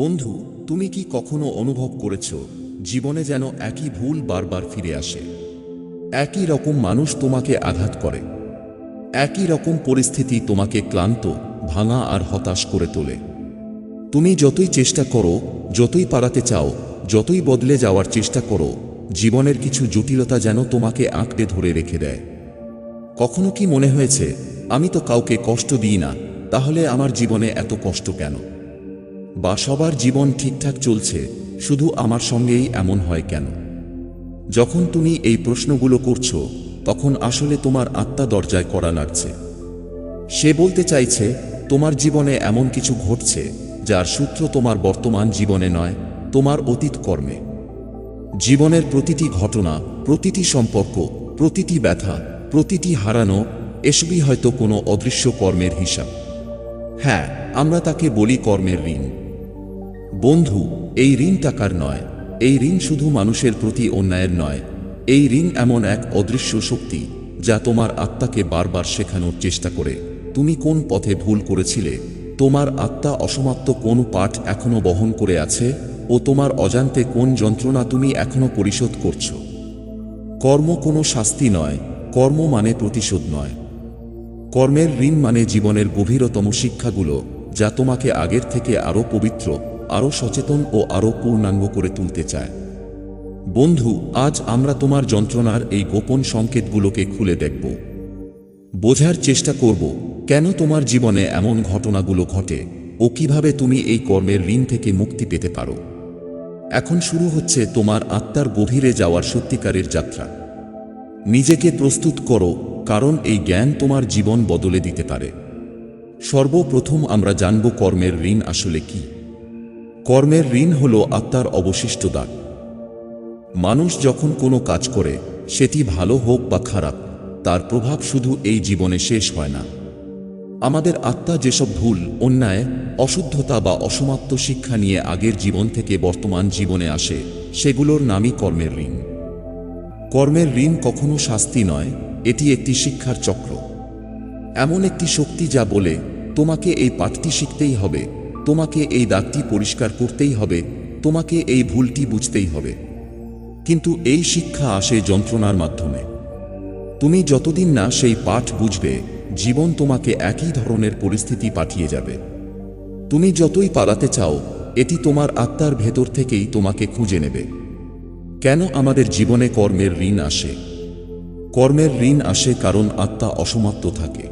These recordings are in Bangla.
বন্ধু, তুমি কি কখনো অনুভব করেছ, জীবনে যেন একই ভুল বারবার ফিরে আসে? একই রকম মানুষ তোমাকে আঘাত করে। একই রকম পরিস্থিতি তোমাকে ক্লান্ত, ভাঙা আর হতাশ করে তোলে। তুমি যতই চেষ্টা করো, যতই পালাতে চাও, যতই বদলে যাওয়ার চেষ্টা করো, জীবনের কিছু জটিলতা যেন তোমাকে আঁকড়ে ধরে রেখে দেয়। কখনো কি মনে হয়েছে, আমি তো কাউকে কষ্ট দিই না, তাহলে আমার জীবনে এত কষ্ট কেন? বা সবার জীবন ঠিকঠাক চলছে, শুধু আমার সঙ্গেই এমন হয় কেন? যখন তুমি এই প্রশ্নগুলো করছ, তখন আসলে তোমার আত্মা দরজায় করা লাগছে সে বলতে চাইছে, তোমার জীবনে এমন কিছু ঘটছে, যার সূত্র তোমার বর্তমান জীবনে নয়, তোমার অতীত কর্মে। জীবনের প্রতিটি ঘটনা, প্রতিটি সম্পর্ক, প্রতিটি ব্যথা, প্রতিটি হারানো, এসবই হয়তো কোনো অদৃশ্য কর্মের হিসাব। হ্যাঁ আমরা তাকে বলি কর্মের ঋণ। বন্ধু, এই ঋণ টাকার নয়। এই ঋণ শুধু মানুষের প্রতি অন্যায়ের নয়। এই ঋণ এমন এক অদৃশ্য শক্তি, যা তোমার আত্মাকে বারবার শেখানোর চেষ্টা করে। তুমি কোন পথে ভুল করেছিলে? তোমার আত্মা অসমাপ্ত কোন পাঠ এখনও বহন করে আছে? ও তোমার অজান্তে কোন যন্ত্রণা তুমি এখনও পরিশোধ করছ? কর্ম কোনো শাস্তি নয়, কর্ম মানে প্রতিশোধ নয়। কর্মের ঋণ মানে জীবনের গভীরতম শিক্ষাগুলো, যা তোমাকে আগের থেকে আরও পবিত্র আরও সচেতন ও আরও পূর্ণাঙ্গ করে তুলতে চায়। বন্ধু, আজ আমরা তোমার যন্ত্রণার এই গোপন সংকেতগুলোকে খুলে দেখব। বোঝার চেষ্টা করব, কেন তোমার জীবনে এমন ঘটনাগুলো ঘটে ও কীভাবে তুমি এই কর্মের ঋণ থেকে মুক্তি পেতে পারো। এখন শুরু হচ্ছে তোমার আত্মার গভীরে যাওয়ার সত্যিকারের যাত্রা। নিজেকে প্রস্তুত করো, কারণ এই জ্ঞান তোমার জীবন বদলে দিতে পারে। সর্বপ্রথম আমরা জানব কর্মের ঋণ আসলে কি। কর্মের ঋণ হল আত্মার অবশিষ্ট দাগ মানুষ যখন কোনো কাজ করে, সেটি ভালো হোক বা খারাপ, তার প্রভাব শুধু এই জীবনে শেষ হয় না। আমাদের আত্মা যেসব ভুল, অন্যায়, অশুদ্ধতা বা অসমাপ্ত শিক্ষা নিয়ে আগের জীবন থেকে বর্তমান জীবনে আসে, সেগুলোর নামই কর্মের ঋণ। কর্মের ঋণ কখনো শাস্তি নয়, এটি একটি শিক্ষার চক্র। এমন একটি শক্তি যা বলে, তোমাকে এই পাঠটি শিখতেই হবে তোমাকে এই দাগটি পরিষ্কার করতেই হবে, তোমাকে এই ভুলটি বুঝতেই হবে। কিন্তু এই শিক্ষা আসে যন্ত্রণার মাধ্যমে। তুমি যতদিন না সেই পাঠ বুঝবে, জীবন তোমাকে একই ধরনের পরিস্থিতি পাঠিয়ে যাবে। তুমি যতই পালাতে চাও, এটি তোমার আত্মার ভেতর থেকেই তোমাকে খুঁজে নেবে। কেন আমাদের জীবনে কর্মের ঋণ আসে? কর্মের ঋণ আসে কারণ আত্মা অসমাপ্ত থাকে।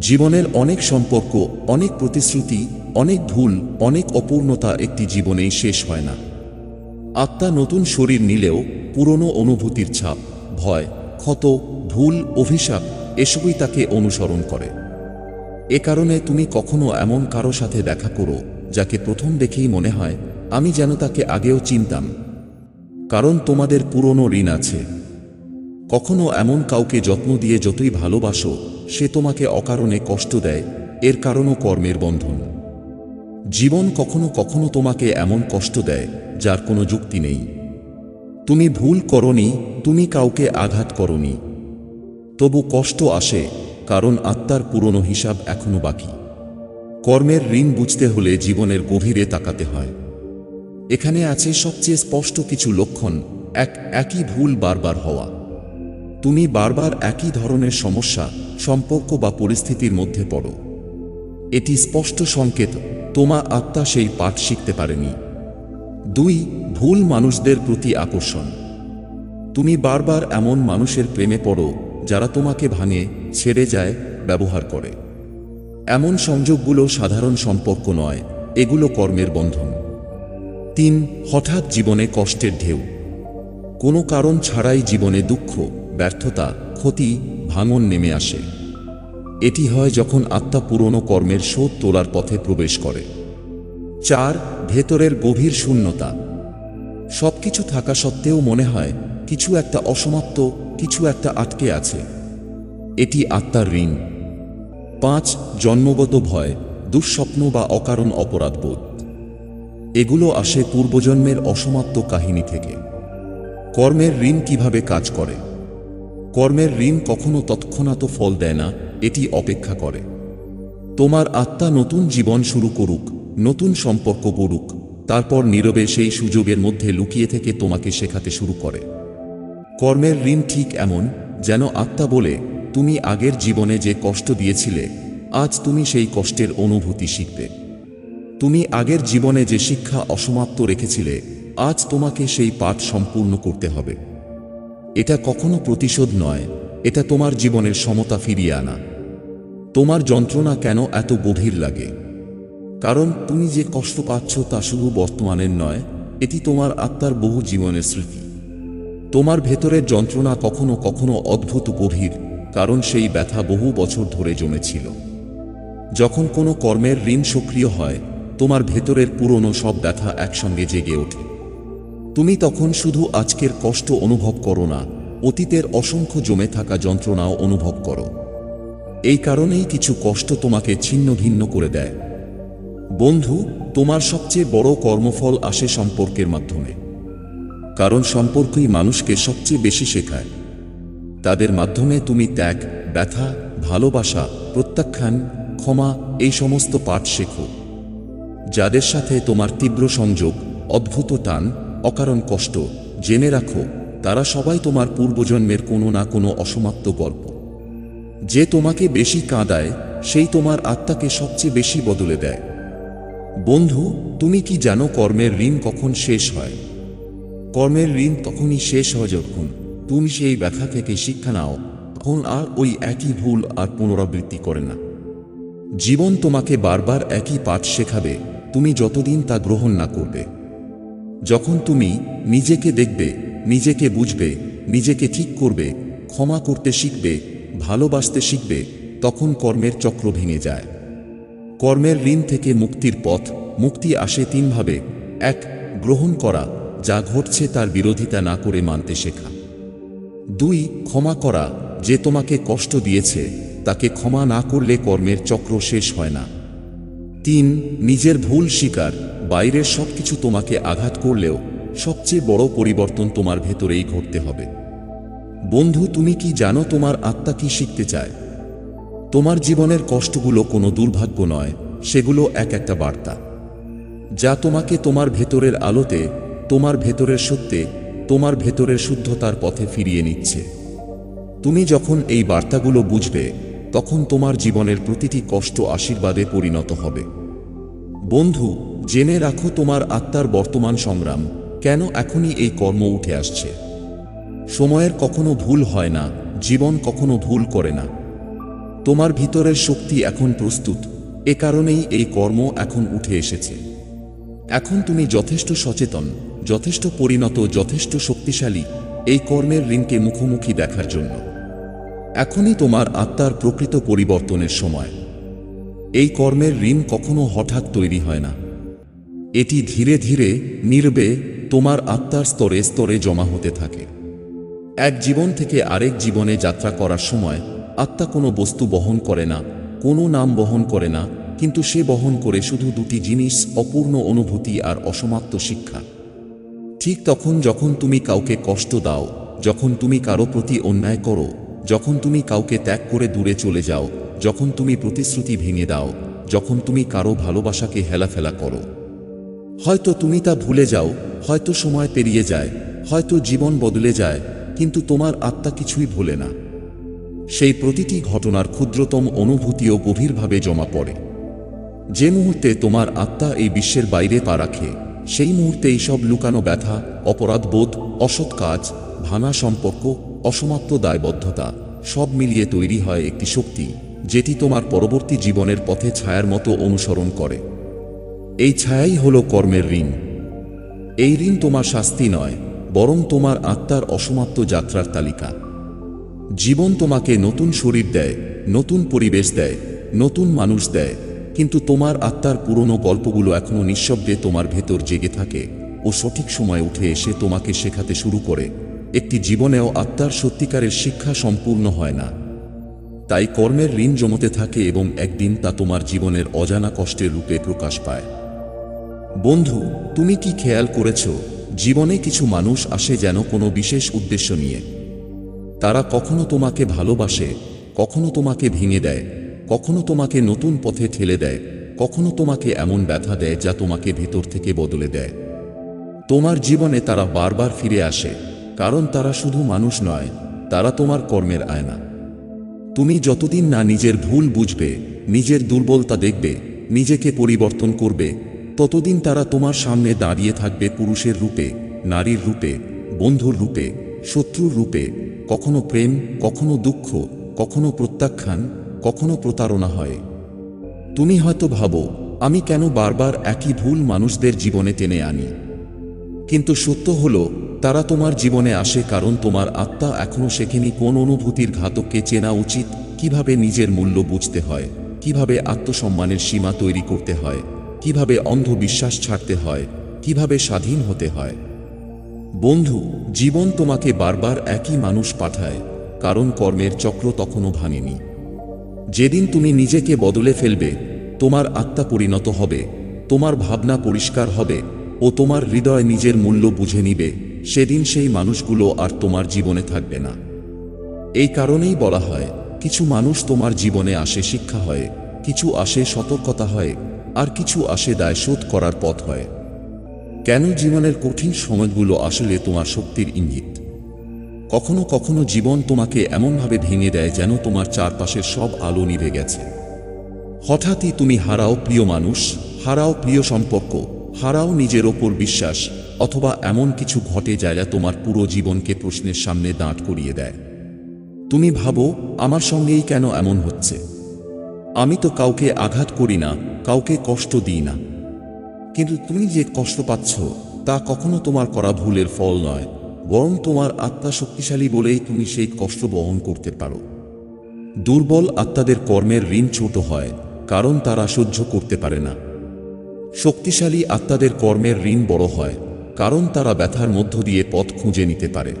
জীবনের অনেক সম্পর্ক, অনেক প্রতিশ্রুতি অনেক ভুল, অনেক অপূর্ণতা একটি জীবনেই শেষ হয় না। আত্মা নতুন শরীর নিলেও পুরনো অনুভূতির ছাপ, ভয়, ক্ষত, ভুল, অভিশাপ এসবই তাকে অনুসরণ করে। এ কারণে তুমি কখনো এমন কারও সাথে দেখা করো, যাকে প্রথম দেখেই মনে হয়, আমি যেন তাকে আগেও চিনতাম। কারণ তোমাদের পুরনো ঋণ আছে। কখনো এমন কাউকে যত্ন দিয়ে যতই ভালোবাসো, সে তোমাকে অকারণে কষ্ট দেয়, এর কারণও কর্মের বন্ধন। জীবন কখনো কখনো তোমাকে এমন কষ্ট দেয়, যার কোনো যুক্তি নেই। তুমি ভুল করনি, তুমি কাউকে আঘাত করনি। তবু কষ্ট আসে, কারণ আত্মার পুরনো হিসাব এখনও বাকি। কর্মের ঋণ বুঝতে হলে জীবনের গভীরে তাকাতে হয়। এখানে আছে সবচেয়ে স্পষ্ট কিছু লক্ষণ, এক, একই ভুল বারবার হওয়া। তুমি বারবার একই ধরনের সমস্যা, সম্পর্ক বা পরিস্থিতির মধ্যে পড়ো। এটি স্পষ্ট সংকেত তোমার আত্মা সেই পাঠ শিখতে পারেনি। দুই, ভুল মানুষদের প্রতি আকর্ষণ। তুমি বারবার এমন মানুষের প্রেমে পড়ো, যারা তোমাকে ভাঙে, ছেড়ে যায়, ব্যবহার করে। এমন সংযোগগুলো সাধারণ সম্পর্ক নয়, এগুলো কর্মের বন্ধন। তিন, হঠাৎ জীবনে কষ্টের ঢেউ। কোনো কারণ ছাড়াই জীবনে দুঃখ, ব্যর্থতা, ক্ষতি, ভাঙন নেমে আসে। এটি হয় যখন আত্মা পুরনো কর্মের শোধ তোলার পথে প্রবেশ করে। চার, ভেতরের গভীর শূন্যতা। সবকিছু থাকা সত্ত্বেও মনে হয় কিছু একটা অসমাপ্ত, কিছু একটা আটকে আছে। এটি আত্মার ঋণ। পাঁচ, জন্মগত ভয়, দুঃস্বপ্ন বা অকারণ অপরাধবোধ। এগুলো আসে পূর্বজন্মের অসমাপ্ত কাহিনী থেকে। কর্মের ঋণ কীভাবে কাজ করে? কর্মের ঋণ কখনো তৎক্ষণাৎ ফল দেয় না এটি অপেক্ষা করে। তোমার আত্মা নতুন জীবন শুরু করুক, নতুন সম্পর্ক গড়ুক, তারপর নীরবে সেই সুযোগের মধ্যে লুকিয়ে থেকে তোমাকে শেখাতে শুরু করে। কর্মের ঋণ ঠিক এমন, যেন আত্মা বলে, তুমি আগের জীবনে যে কষ্ট দিয়েছিলে, আজ তুমি সেই কষ্টের অনুভূতি শিখবে। তুমি আগের জীবনে যে শিক্ষা অসমাপ্ত রেখেছিলে, আজ তোমাকে সেই পাঠ সম্পূর্ণ করতে হবে। এটা কখনো প্রতিশোধ নয়, এটা তোমার জীবনের সমতা ফিরিয়ে আনা। তোমার যন্ত্রণা কেন এত গভীর লাগে? কারণ তুমি যে কষ্ট পাচ্ছ তা শুধু বর্তমানের নয়, এটি তোমার আত্মার বহু জীবনের স্মৃতি। তোমার ভেতরের যন্ত্রণা কখনো কখনো অদ্ভুত গভীর, কারণ সেই ব্যথা বহু বছর ধরে জমেছিল। যখন কোনো কর্মের ঋণ সক্রিয় হয়, তোমার ভেতরের পুরনো সব ব্যথা একসঙ্গে জেগে ওঠে। তুমি তখন শুধু আজকের কষ্ট অনুভব করো না, অতীতের অসংখ্য জমে থাকা যন্ত্রণাও অনুভব করো। এই কারণেই কিছু কষ্ট তোমাকে ছিন্ন ভিন্ন করে দেয়। বন্ধু, তোমার সবচেয়ে বড় কর্মফল আসে সম্পর্কের মাধ্যমে। কারণ সম্পর্কই মানুষকে সবচেয়ে বেশি শেখায়। তাদের মাধ্যমে তুমি ত্যাগ, ব্যথা, ভালোবাসা, প্রত্যাখ্যান, ক্ষমা এই সমস্ত পাঠ শেখো। যাদের সাথে তোমার তীব্র সংযোগ, অদ্ভুত টান, অকারণ কষ্ট, জেনে রাখো, তারা সবাই তোমার পূর্বজন্মের কোনো না কোনো অসমাপ্ত গল্প যে তোমাকে বেশি কাঁদায়, সেই তোমার আত্মাকে সবচেয়ে বেশি বদলে দেয়। বন্ধু, তুমি কি জানো কর্মের ঋণ কখন শেষ হয়? কর্মের ঋণ তখনই শেষ হয় যখন তুমি সেই ব্যথা থেকে শিক্ষা নাও, তখন আর ওই একই ভুল আর পুনরাবৃত্তি করে না। জীবন তোমাকে বারবার একই পাঠ শেখাবে, তুমি যতদিন তা গ্রহণ না করবে। যখন তুমি নিজেকে দেখবে, নিজেকে বুঝবে, নিজেকে ঠিক করবে, ক্ষমা করতে শিখবে ভালোবাসতে শিখবে, তখন কর্মের চক্র ভেঙে যায়। কর্মের ঋণ থেকে মুক্তির পথ, মুক্তি আসে তিনভাবে। এক, গ্রহণ করা, যা ঘটছে তার বিরোধিতা না করে মানতে শেখা। দুই, ক্ষমা করা, যে তোমাকে কষ্ট দিয়েছে, তাকে ক্ষমা না করলে কর্মের চক্র শেষ হয় না। তিন, নিজের ভুল স্বীকার, বাইরের সবকিছু তোমাকে আঘাত করলেও সবচেয়ে বড় পরিবর্তন তোমার ভেতরেই ঘটতে হবে। বন্ধু, তুমি কি জানো তোমার আত্মা কি শিখতে চায়? তোমার জীবনের কষ্টগুলো কোনো দুর্ভাগ্য নয়, সেগুলো এক একটা বার্তা। যা তোমাকে তোমার ভেতরের আলোতে, তোমার ভেতরের সত্যে, তোমার ভেতরের শুদ্ধতার পথে ফিরিয়ে নিচ্ছে। তুমি যখন এই বার্তাগুলো বুঝবে, তখন তোমার জীবনের প্রতিটি কষ্ট আশীর্বাদে পরিণত হবে। বন্ধু, জেনে রাখো তোমার আত্মার বর্তমান সংগ্রাম, কেন এখনই এই কর্ম উঠে আসছে? সময়ের কখনো ভুল হয় না, জীবন কখনো ভুল করে না। তোমার ভিতরের শক্তি এখন প্রস্তুত, এ কারণেই এই কর্ম এখন উঠে এসেছে। এখন তুমি যথেষ্ট সচেতন, যথেষ্ট পরিণত, যথেষ্ট শক্তিশালী এই কর্মের ঋণকে মুখোমুখি দেখার জন্য। এখনই তোমার আত্মার প্রকৃত পরিবর্তনের সময়। এই কর্মের ঋণ কখনো হঠাৎ তৈরি হয় না। এটি ধীরে ধীরে নির্বে তোমার আত্মার স্তরে স্তরে জমা হতে থাকে। এক জীবন থেকে আরেক জীবনে যাত্রা করার সময় আত্মা কোনো বস্তু বহন করে না, কোনো নাম বহন করে না, কিন্তু সে বহন করে শুধু দুটি জিনিস, অপূর্ণ অনুভূতি আর অসমাপ্ত শিক্ষা। ঠিক তখন যখন তুমি কাউকে কষ্ট দাও, যখন তুমি কারও প্রতি অন্যায় করো, যখন তুমি কাউকে ত্যাগ করে দূরে চলে যাও, যখন তুমি প্রতিশ্রুতি ভেঙে দাও, যখন তুমি কারও ভালোবাসাকে হেলাফেলা করো। হয়তো তুমি তা ভুলে যাও, হয়তো সময় পেরিয়ে যায়, হয়তো জীবন বদলে যায় কিন্তু তোমার আত্মা কিছুই ভোলে না। সেই প্রতিটি ঘটনার ক্ষুদ্রতম অনুভূতিও গভীরভাবে জমা পড়ে। যে মুহূর্তে তোমার আত্মা এই বিশ্বের বাইরে পা রাখে, সেই মুহূর্তে এইসব লুকানো ব্যথা অপরাধবোধ অসৎ কাজ, ভাঙা সম্পর্ক, অসমাপ্ত দায়বদ্ধতা, সব মিলিয়ে তৈরি হয় একটি শক্তি, যেটি তোমার পরবর্তী জীবনের পথে ছায়ার মতো অনুসরণ করে। এই ছায়াই হল কর্মের ঋণ। এই ঋণ তোমার শাস্তি নয় বরং তোমার আত্মার অসমাপ্ত যাত্রার তালিকা। জীবন তোমাকে নতুন শরীর দেয়, নতুন পরিবেশ দেয়, নতুন মানুষ দেয়, কিন্তু তোমার আত্মার পুরনো গল্পগুলো এখনও নিঃশব্দে তোমার ভেতর জেগে থাকে ও সঠিক সময় উঠে এসে তোমাকে শেখাতে শুরু করে। একটি জীবনেও আত্মার সত্যিকারের শিক্ষা সম্পূর্ণ হয় না। তাই কর্মের ঋণ জমতে থাকে এবং একদিন তা তোমার জীবনের অজানা কষ্টের রূপে প্রকাশ পায়। বন্ধু, তুমি কি খেয়াল করেছ? জীবনে কিছু মানুষ আসে যেন কোনো বিশেষ উদ্দেশ্য নিয়ে। তারা কখনো তোমাকে ভালোবাসে, কখনো তোমাকে ভেঙে দেয়, কখনো তোমাকে নতুন পথে ঠেলে দেয়, কখনো তোমাকে এমন ব্যথা দেয় যা তোমাকে ভেতর থেকে বদলে দেয়। তোমার জীবনে তারা বারবার ফিরে আসে, কারণ তারা শুধু মানুষ নয়, তারা তোমার কর্মের আয়না। তুমি যতদিন না নিজের ভুল বুঝবে, নিজের দুর্বলতা দেখবে, নিজেকে পরিবর্তন করবে ততদিন তারা তোমার সামনে দাঁড়িয়ে থাকবে পুরুষের রূপে, নারীর রূপে, বন্ধুর রূপে, শত্রুর রূপে, কখনো প্রেম, কখনো দুঃখ, কখনো প্রত্যাখ্যান, কখনো প্রতারণা হয়। তুমি হয়তো ভাবো, আমি কেন বারবার একই ভুল মানুষদের জীবনে টেনে আনি? কিন্তু সত্য হলো, তারা তোমার জীবনে আসে কারণ তোমার আত্মা এখনও শেখেনি কোন অনুভূতির ঘাতককে চেনা উচিত, কীভাবে নিজের মূল্য বুঝতে হয়, কীভাবে আত্মসম্মানের সীমা তৈরি করতে হয়। কীভাবে অন্ধবিশ্বাস ছাড়তে হয়, কীভাবে স্বাধীন হতে হয়। বন্ধু, জীবন তোমাকে বারবার একই মানুষ পাঠায়, কারণ কর্মের চক্র তখনও ভাঙেনি। যেদিন তুমি নিজেকে বদলে ফেলবে, তোমার আত্মা পরিণত হবে, তোমার ভাবনা পরিষ্কার হবে ও তোমার হৃদয় নিজের মূল্য বুঝে নিবে, সেদিন সেই মানুষগুলো আর তোমার জীবনে থাকবে না। এই কারণেই বলা হয়, কিছু মানুষ তোমার জীবনে আসে শিক্ষা হয়, কিছু আসে সতর্কতা হয় আর কিছু আসে দায় শোধ করার পথ হয়। কেন জীবনের কঠিন সময়গুলো আসলে তোমার শক্তির ইঙ্গিত? কখনো কখনো জীবন তোমাকে এমনভাবে ভেঙে দেয় যেন তোমার চারপাশের সব আলো নিভে গেছে। হঠাৎই তুমি হারাও প্রিয় মানুষ, হারাও প্রিয় সম্পর্ক, হারাও নিজের ওপর বিশ্বাস, অথবা এমন কিছু ঘটে যা তোমার পুরো জীবনকে প্রশ্নের সামনে দাঁড় করিয়ে দেয়। তুমি ভাবো, আমার সঙ্গেই কেন এমন হচ্ছে? আমি তো কাউকে আঘাত করি না, কাউকে কষ্ট দিই না। কিন্তু তুমি যে কষ্ট পাচ্ছ, তা কখনো তোমার করা ভুলের ফল নয়, বরং তোমার আত্মা শক্তিশালী বলেই তুমি সেই কষ্ট বহন করতে পারো। দুর্বল আত্মাদের কর্মের ঋণ ছোট হয়, কারণ তারা সহ্য করতে পারে না। শক্তিশালী আত্মাদের কর্মের ঋণ বড় হয়, কারণ তারা ব্যথার মধ্য দিয়ে পথ খুঁজে নিতে পারে।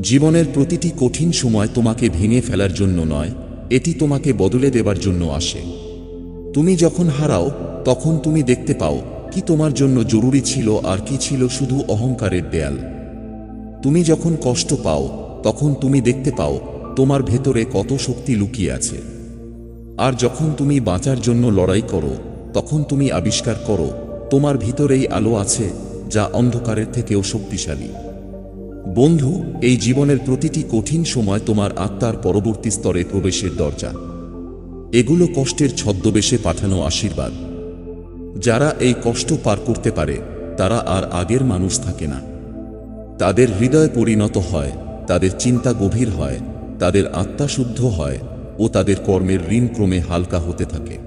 জীবনের প্রতিটি কঠিন সময় তোমাকে ভেঙে ফেলার জন্য নয় এটি তোমাকে বদলে দেবার জন্য আসে। তুমি যখন হারাও, তখন তুমি দেখতে পাও কি তোমার জন্য জরুরি ছিল আর কি ছিল শুধু অহংকারের দেয়াল। তুমি যখন কষ্ট পাও, তখন তুমি দেখতে পাও তোমার ভেতরে কত শক্তি লুকিয়ে আছে। আর যখন তুমি বাঁচার জন্য লড়াই করো, তখন তুমি আবিষ্কার করো তোমার ভিতরেই আলো আছে যা অন্ধকারের থেকেও শক্তিশালী। বন্ধু, এই জীবনের প্রতিটি কঠিন সময় তোমার আত্মার পরবর্তী স্তরে প্রবেশের দরজা। এগুলো কষ্টের ছদ্মবেশে পাঠানো আশীর্বাদ। যারা এই কষ্ট পার করতে পারে, তারা আর আগের মানুষ থাকে না। তাদের হৃদয় পরিণত হয়, তাদের চিন্তা গভীর হয়, তাদের আত্মা শুদ্ধ হয় ও তাদের কর্মের ঋণ ক্রমে হালকা হতে থাকে।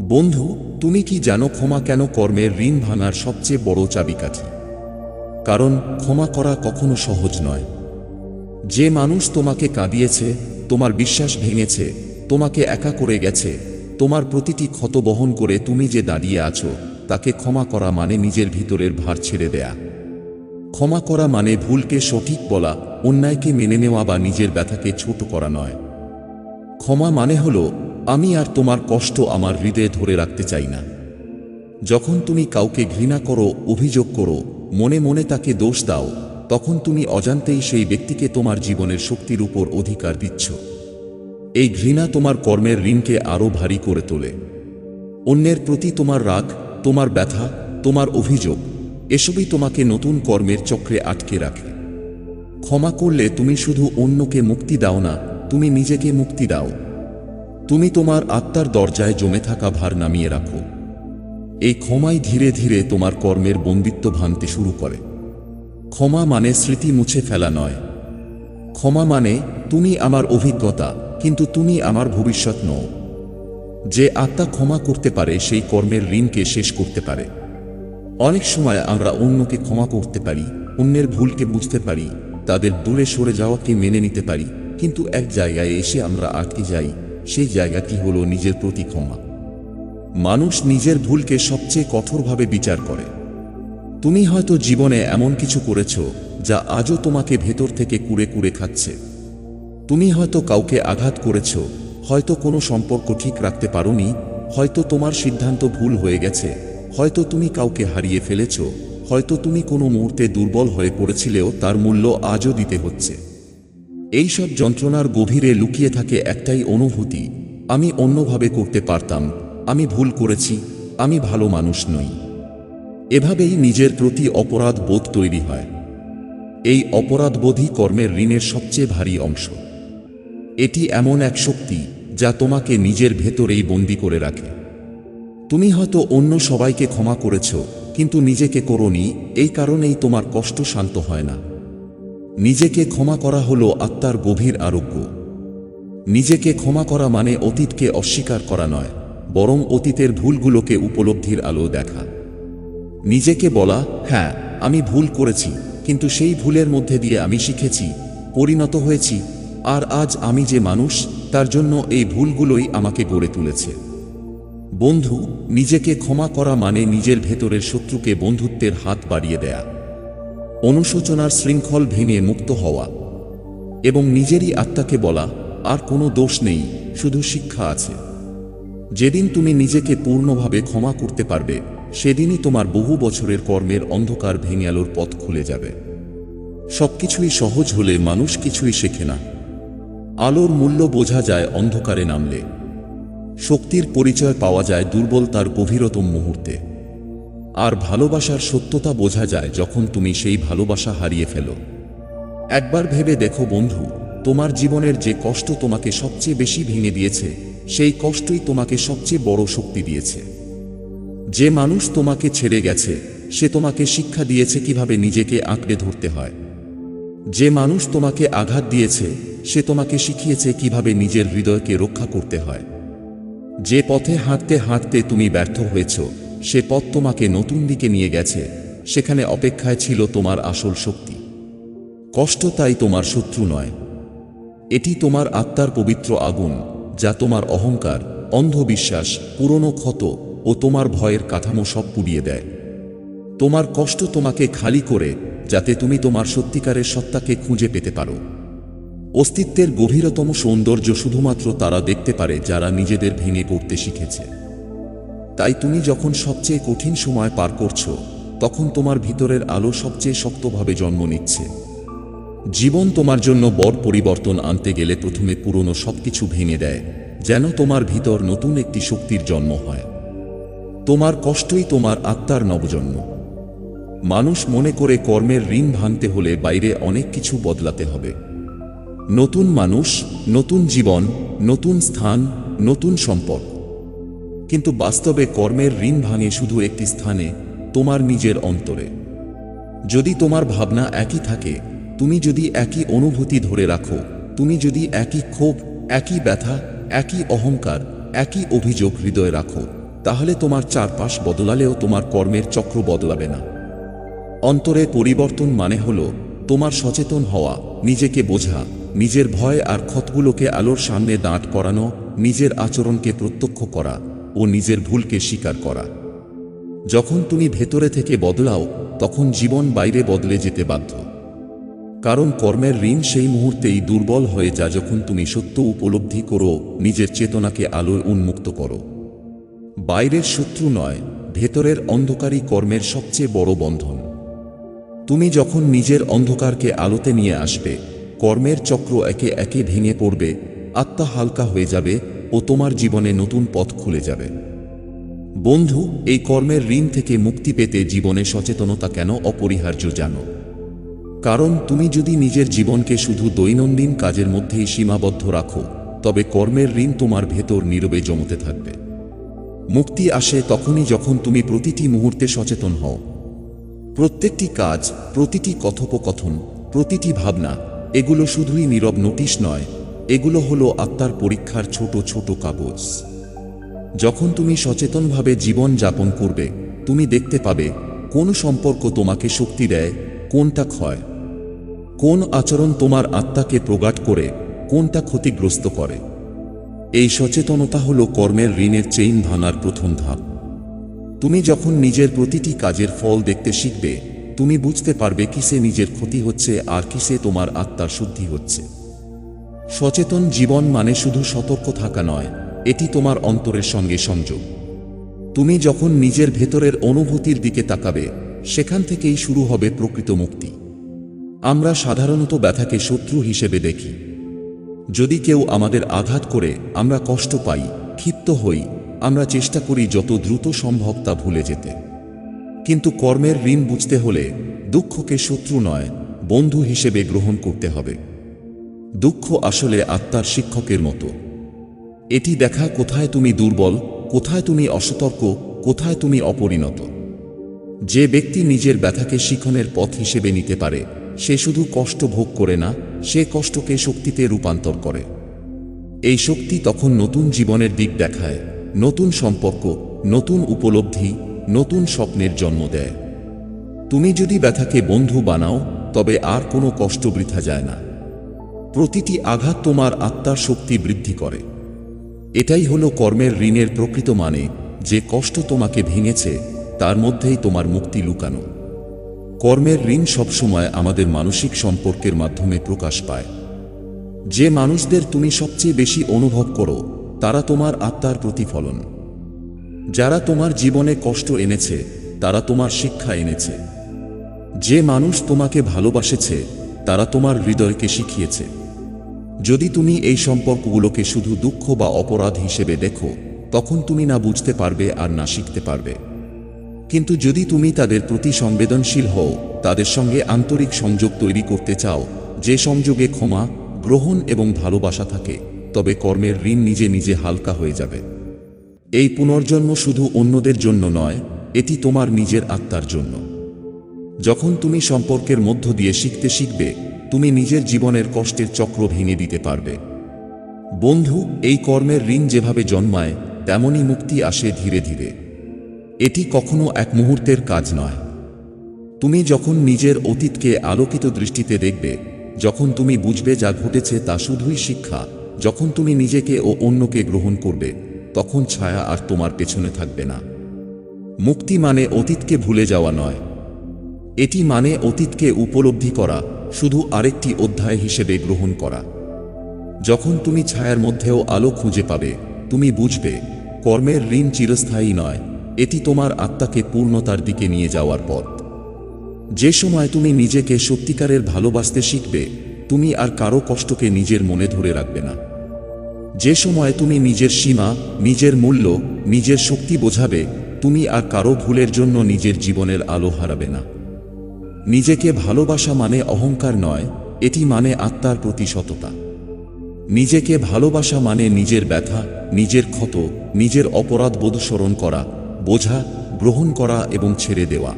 বন্ধু, তুমি কি জানো ক্ষমা কেন কর্মের ঋণ ভাঙার সবচেয়ে বড় চাবিকাঠি? কারণ ক্ষমা করা কখনো সহজ নয়। যে মানুষ তোমাকে কাঁদিয়েছে, তোমার বিশ্বাস ভেঙেছে, তোমাকে একা করে গেছে, তোমার প্রতিটি ক্ষত বহন করে তুমি যে দাঁড়িয়ে আছো, তাকে ক্ষমা করা মানে নিজের ভিতরের ভার ছেড়ে দেয়া। ক্ষমা করা মানে ভুলকে সঠিক বলা, অন্যায়কে মেনে নেওয়া বা নিজের ব্যথাকে ছোট করা নয়। ক্ষমা মানে হলো, আমি আর তোমার কষ্ট আমার হৃদয়ে ধরে রাখতে চাই না। যখন তুমি কাউকে ঘৃণা করো, অভিযোগ করো, মনে মনে তাকে দোষ দাও, তখন তুমি অজান্তেই সেই ব্যক্তিকে তোমার জীবনের শক্তির উপর অধিকার দিচ্ছ। এই ঘৃণা তোমার কর্মের ঋণকে আরও ভারী করে তোলে। অন্যের প্রতি তোমার রাগ, তোমার ব্যথা, তোমার অভিযোগ, এসবই তোমাকে নতুন কর্মের চক্রে আটকে রাখে। ক্ষমা করলে তুমি শুধু অন্যকে মুক্তি দাও না, তুমি নিজেকে মুক্তি দাও। তুমি তোমার আত্মার দরজায় জমে থাকা ভার নামিয়ে রাখো। এই ক্ষমাই ধীরে ধীরে তোমার কর্মের বন্দিত্ব ভাঙতে শুরু করে। ক্ষমা মানে স্মৃতি মুছে ফেলা নয়। ক্ষমা মানে তুমি আমার অভিজ্ঞতা, কিন্তু তুমি আমার ভবিষ্যৎ নও। যে আত্মা ক্ষমা করতে পারে, সেই কর্মের ঋণকে শেষ করতে পারে। অনেক সময় আমরা অন্যকে ক্ষমা করতে পারি, অন্যের ভুলকে বুঝতে পারি, তাদের দূরে সরে যাওয়াকে মেনে নিতে পারি, কিন্তু এক জায়গায় এসে আমরা আটকে যাই, সেই জায়গাটি হলো নিজের প্রতি ক্ষমা। মানুষ নিজের ভুলকে সবচেয়ে কঠোরভাবে বিচার করে। তুমি হয়তো জীবনে এমন কিছু করেছ যা আজও তোমাকে ভেতর থেকে কুড়ে কুড়ে খাচ্ছে। তুমি হয়তো কাউকে আঘাত করেছ, হয়তো কোনো সম্পর্ক ঠিক রাখতে পারোনি, হয়তো তোমার সিদ্ধান্ত ভুল হয়ে গেছে, হয়তো তুমি কাউকে হারিয়ে ফেলেছ, হয়তো তুমি কোনো মুহূর্তে দুর্বল হয়ে পড়েছিলেও তার মূল্য আজও দিতে হচ্ছে। এইসব যন্ত্রণার গভীরে লুকিয়ে থাকে একটাই অনুভূতি, আমি অন্যভাবে করতে পারতাম আমি ভুল করেছি, আমি ভালো মানুষ নই। এভাবেই নিজের প্রতি অপরাধ বোধ তৈরি হয়। এই অপরাধবোধই কর্মের ঋণের সবচেয়ে ভারী অংশ। এটি এমন এক শক্তি যা তোমাকে নিজের ভেতরেই বন্দি করে রাখে। তুমি হয়তো অন্য সবাইকে ক্ষমা করেছ, কিন্তু নিজেকে করনি, এই কারণেই তোমার কষ্ট শান্ত হয় না। নিজেকে ক্ষমা করা হলো আত্মার গভীর আরোগ্য। নিজেকে ক্ষমা করা মানে অতীতকে অস্বীকার করা নয়। বরং অতীতের ভুলগুলোকে উপলব্ধির আলো দেখা। নিজেকে বলা হ্যাঁ আমি ভুল করেছি, কিন্তু সেই ভুলের মধ্যে দিয়ে আমি শিখেছি, পরিণত হয়েছি, আর আজ আমি যে মানুষ, তার জন্য এই ভুলগুলোই আমাকে গড়ে তুলেছে। বন্ধু, নিজেকে ক্ষমা করা মানে নিজের ভেতরের শত্রুকে বন্ধুত্বের হাত বাড়িয়ে দেয়া। অনুশোচনার শৃঙ্খল ভেঙে মুক্ত হওয়া এবং নিজেরই আত্মাকে বলা, আর কোনো দোষ নেই, শুধু শিক্ষা আছে। যেদিন তুমি নিজেকে পূর্ণভাবে ক্ষমা করতে পারবে, সেদিনই তোমার বহু বছরের কর্মের অন্ধকার ভেঙে আলোর পথ খুলে যাবে। সবকিছুই সহজ হলে মানুষ কিছুই শেখে না। আলোর মূল্য বোঝা যায় অন্ধকারে নামলে। শক্তির পরিচয় পাওয়া যায় দুর্বলতার গভীরতম মুহূর্তে। আর ভালোবাসার সত্যতা বোঝা যায় যখন তুমি সেই ভালোবাসা হারিয়ে ফেলো। একবার ভেবে দেখো বন্ধু, তোমার জীবনের যে কষ্ট তোমাকে সবচেয়ে বেশি ভেঙে দিয়েছে সেই কষ্টই তোমাকে সবচেয়ে বড় শক্তি দিয়েছে। যে মানুষ তোমাকে ছেড়ে গেছে, সে তোমাকে শিক্ষা দিয়েছে কীভাবে নিজেকে আঁকড়ে ধরতে হয়। যে মানুষ তোমাকে আঘাত দিয়েছে, সে তোমাকে শিখিয়েছে কীভাবে নিজের হৃদয়কে রক্ষা করতে হয়। যে পথে হাঁটতে হাঁটতে তুমি ব্যর্থ হয়েছ, সে পথ তোমাকে নতুন দিকে নিয়ে গেছে, সেখানে অপেক্ষায় ছিল তোমার আসল শক্তি। কষ্ট তাই তোমার শত্রু নয়। এটি তোমার আত্মার পবিত্র আগুন যা তোমার অহংকার, অন্ধবিশ্বাস, পুরনো ক্ষত ও তোমার ভয়ের কাঠামো সব পুড়িয়ে দেয়। তোমার কষ্ট তোমাকে খালি করে, যাতে তুমি তোমার সত্যিকারের সত্তাকে খুঁজে পেতে পারো। অস্তিত্বের গভীরতম সৌন্দর্য শুধুমাত্র তারা দেখতে পারে যারা নিজেদের ভেঙে পড়তে শিখেছে। তাই তুমি যখন সবচেয়ে কঠিন সময় পার করছ, তখন তোমার ভিতরের আলো সবচেয়ে শক্তভাবে জন্ম নিচ্ছে। জীবন তোমার জন্য বড় পরিবর্তন আনতে গেলে প্রথমে পুরনো সবকিছু ভেঙে দেয়, যেন তোমার ভিতর নতুন একটি শক্তির জন্ম হয়। তোমার কষ্টই তোমার আত্মার নবজন্ম। মানুষ মনে করে কর্মের ঋণ ভাঙতে হলে বাইরে অনেক কিছু বদলাতে হবে। নতুন মানুষ, নতুন জীবন, নতুন স্থান, নতুন সম্পর্ক কিন্তু বাস্তবে কর্মের ঋণ ভাঙে শুধু একটি স্থানে, তোমার নিজের অন্তরে। যদি তোমার ভাবনা একই থাকে তুমি যদি একই অনুভূতি ধরে রাখো, তুমি যদি একই ক্ষোভ, একই ব্যথা, একই অহংকার, একই অভিযোগ হৃদয়ে রাখো, তাহলে তোমার চারপাশ বদলালেও তোমার কর্মের চক্র বদলাবে না। অন্তরে পরিবর্তন মানে হল তোমার সচেতন হওয়া, নিজেকে বোঝা, নিজের ভয় আর ক্ষতগুলোকে আলোর সামনে দাঁত করানো, নিজের আচরণকে প্রত্যক্ষ করা ও নিজের ভুলকে স্বীকার করা। যখন তুমি ভেতরে থেকে বদলাও, তখন জীবন বাইরে বদলে যেতে বাধ্য। কারণ কর্মের ঋণ সেই মুহূর্তেই দুর্বল হয়ে যা যখন তুমি সত্য উপলব্ধি করো, নিজের চেতনাকে আলোয় উন্মুক্ত করো। বাইরের শত্রু নয়, ভেতরের অন্ধকারই কর্মের সবচেয়ে বড় বন্ধন। তুমি যখন নিজের অন্ধকারকে আলোতে নিয়ে আসবে, কর্মের চক্র একে একে ভেঙে পড়বে, আত্মা হালকা হয়ে যাবে ও তোমার জীবনে নতুন পথ খুলে যাবে। বন্ধু, এই কর্মের ঋণ থেকে মুক্তি পেতে জীবনে সচেতনতা কেন অপরিহার্য জানো? কারণ তুমি যদি নিজের জীবনকে শুধু দৈনন্দিন কাজের মধ্যেই সীমাবদ্ধ রাখো, তবে কর্মের ঋণ তোমার ভেতর নীরবে জমতে থাকবে। মুক্তি আসে তখনই যখন তুমি প্রতিটি মুহূর্তে সচেতন হও। প্রত্যেকটি কাজ, প্রতিটি কথোপকথন, প্রতিটি ভাবনা, এগুলো শুধুই নীরব নোটিশ নয়, এগুলো হলো আত্মার পরীক্ষার ছোট ছোট কাগজ। যখন তুমি সচেতনভাবে জীবন যাপন করবে, তুমি দেখতে পাবে কোন সম্পর্ক তোমাকে শক্তি দেয়, কোনটা ক্ষয়। কোন আচরণ তোমার আত্মাকে প্রগাট করে, কোনটা ক্ষতিগ্রস্ত করে? এই সচেতনতা হল কর্মের ঋণের চেইন ভাঙার প্রথম ধাপ। তুমি যখন নিজের প্রতিটি কাজের ফল দেখতে শিখবে, তুমি বুঝতে পারবে কিসে নিজের ক্ষতি হচ্ছে আর কিসে তোমার আত্মার শুদ্ধি হচ্ছে। সচেতন জীবন মানে শুধু সতর্ক থাকা নয়, এটি তোমার অন্তরের সঙ্গে সংযোগ। তুমি যখন নিজের ভেতরের অনুভূতির দিকে তাকাবে, সেখান থেকেই শুরু হবে প্রকৃত মুক্তি। আমরা সাধারণত ব্যথাকে শত্রু হিসেবে দেখি। যদি কেউ আমাদের আঘাত করে, আমরা কষ্ট পাই, ক্ষিপ্ত হই, আমরা চেষ্টা করি যত দ্রুত সম্ভব তা ভুলে যেতে। কিন্তু কর্মের ঋণ বুঝতে হলে দুঃখকে শত্রু নয়, বন্ধু হিসেবে গ্রহণ করতে হবে। দুঃখ আসলে আত্মার শিক্ষকের মতো। এটি দেখা কোথায় তুমি দুর্বল, কোথায় তুমি অসতর্ক, কোথায় তুমি অপরিণত। যে ব্যক্তি নিজের ব্যথাকে শিখনের পথ হিসেবে নিতে পারে সে শুধু কষ্ট ভোগ করে না, সে কষ্টকে শক্তিতে রূপান্তর করে। এই শক্তি তখন নতুন জীবনের দিক দেখায়, নতুন সম্পর্ক, নতুন উপলব্ধি, নতুন স্বপ্নের জন্ম দেয়। তুমি যদি ব্যথাকে বন্ধু বানাও, তবে আর কোনো কষ্ট বৃথা যায় না। প্রতিটি আঘাত তোমার আত্মার শক্তি বৃদ্ধি করে। এটাই হলো কর্মের ঋণের প্রকৃত মানে যে কষ্ট তোমাকে ভেঙেছে, তার মধ্যেই তোমার মুক্তি লুকানো। কর্মের ঋণ সবসময় আমাদের মানসিক সম্পর্কের মাধ্যমে প্রকাশ পায়। যে মানুষদের তুমি সবচেয়ে বেশি অনুভব করো, তারা তোমার আত্মার প্রতিফলন। যারা তোমার জীবনে কষ্ট এনেছে, তারা তোমার শিক্ষা এনেছে। যে মানুষ তোমাকে ভালোবাসেছে, তারা তোমার হৃদয়কে শিখিয়েছে। যদি তুমি এই সম্পর্কগুলোকে শুধু দুঃখ বা অপরাধ হিসেবে দেখো, তখন তুমি না বুঝতে পারবে আর না শিখতে পারবে। কিন্তু যদি তুমি তাদের প্রতি সংবেদনশীল হও, তাদের সঙ্গে আন্তরিক সংযোগ তৈরি করতে চাও, যে সংযোগে ক্ষমা, গ্রহণ এবং ভালোবাসা থাকে, তবে কর্মের ঋণ নিজে নিজে হালকা হয়ে যাবে। এই পুনর্জন্ম শুধু অন্যদের জন্য নয়, এটি তোমার নিজের আত্মার জন্য। যখন তুমি সম্পর্কের মধ্য দিয়ে শিখতে শিখবে, তুমি নিজের জীবনের কষ্টের চক্র ভেঙে দিতে পারবে। বন্ধু, এই কর্মের ঋণ যেভাবে জন্মায়, তেমনই মুক্তি আসে ধীরে ধীরে। এটি কখনো এক মুহূর্তের কাজ নয়। তুমি যখন নিজের অতীতকে আলোকিত দৃষ্টিতে দেখবে, যখন তুমি বুঝবে যা ঘটেছে তা শুধুই শিক্ষা, যখন তুমি নিজেকে ও অন্যকে গ্রহণ করবে, তখন ছায়া আর তোমার পেছনে থাকবে না। মুক্তি মানে অতীতকে ভুলে যাওয়া নয়। এটি মানে অতীতকে উপলব্ধি করা, শুধু আরেকটি অধ্যায় হিসেবে গ্রহণ করা। যখন তুমি ছায়ার মধ্যেও আলো খুঁজে পাবে, তুমি বুঝবে, কর্মের ঋণ চিরস্থায়ী নয়। এটি তোমার আত্মাকে পূর্ণতার দিকে নিয়ে যাওয়ার পথ। যে সময় তুমি নিজেকে সত্যিকারের ভালোবাসতে শিখবে, তুমি আর কারও কষ্টকে নিজের মনে ধরে রাখবে না। যে সময় তুমি নিজের সীমা, নিজের মূল্য, নিজের শক্তি বোঝাবে, তুমি আর কারও ভুলের জন্য নিজের জীবনের আলো হারাবে না। নিজেকে ভালোবাসা মানে অহংকার নয়, এটি মানে আত্মার প্রতি সততা। নিজেকে ভালোবাসা মানে নিজের ব্যথা, নিজের ক্ষত, নিজের অপরাধ বোধ স্মরণ করা বোঝা, গ্রহণ করা এবং ছেড়ে দেওয়া।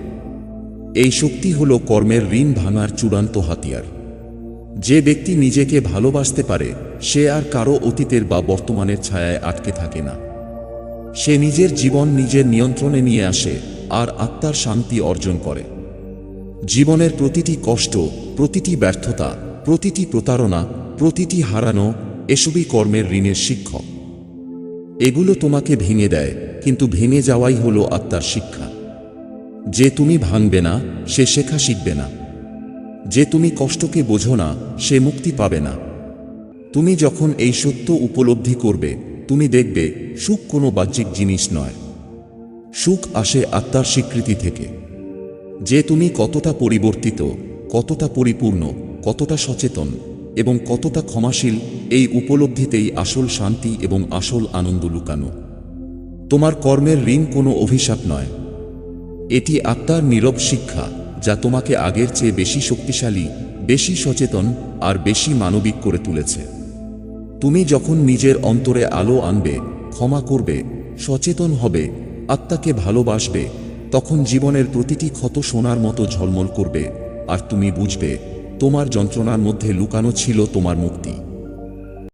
এই শক্তি হল কর্মের ঋণ ভাঙার চূড়ান্ত হাতিয়ার। যে ব্যক্তি নিজেকে ভালোবাসতে পারে, সে আর কারও অতীতের বা বর্তমানের ছায়ায় আটকে থাকে না। সে নিজের জীবন নিজের নিয়ন্ত্রণে নিয়ে আসে আর আত্মার শান্তি অর্জন করে। জীবনের প্রতিটি কষ্ট, প্রতিটি ব্যর্থতা, প্রতিটি প্রতারণা, প্রতিটি হারানো, এসবই কর্মের ঋণের শিক্ষক। এগুলো তোমাকে ভেঙে দেয়, কিন্তু ভেঙে যাওয়াই হলো আত্মার শিক্ষা। যে তুমি ভাঙবে না, সে শেখা শিখবে না। যে তুমি কষ্টকে বোঝো না, সে মুক্তি পাবে না। তুমি যখন এই সত্য উপলব্ধি করবে, তুমি দেখবে, সুখ কোনো বাহ্যিক জিনিস নয়। সুখ আসে আত্মার স্বীকৃতি থেকে। যে তুমি কতটা পরিবর্তিত, কতটা পরিপূর্ণ, কতটা সচেতন এবং কতটা ক্ষমাশীল এই উপলব্ধিতেই আসল শান্তি এবং আসল আনন্দ লুকানো। তোমার কর্মের ঋণ কোনো অভিশাপ নয়। এটি আত্মার নীরব শিক্ষা, যা তোমাকে আগের চেয়ে বেশি শক্তিশালী, বেশি সচেতন আর বেশি মানবিক করে তুলেছে। তুমি যখন নিজের অন্তরে আলো আনবে, ক্ষমা করবে, সচেতন হবে, আত্মাকে ভালোবাসবে, তখন জীবনের প্রতিটি ক্ষত সোনার মতো ঝলমল করবে, আর তুমি বুঝবে তোমার যন্ত্রণার মধ্যে লুকানো ছিল তোমার মুক্তি।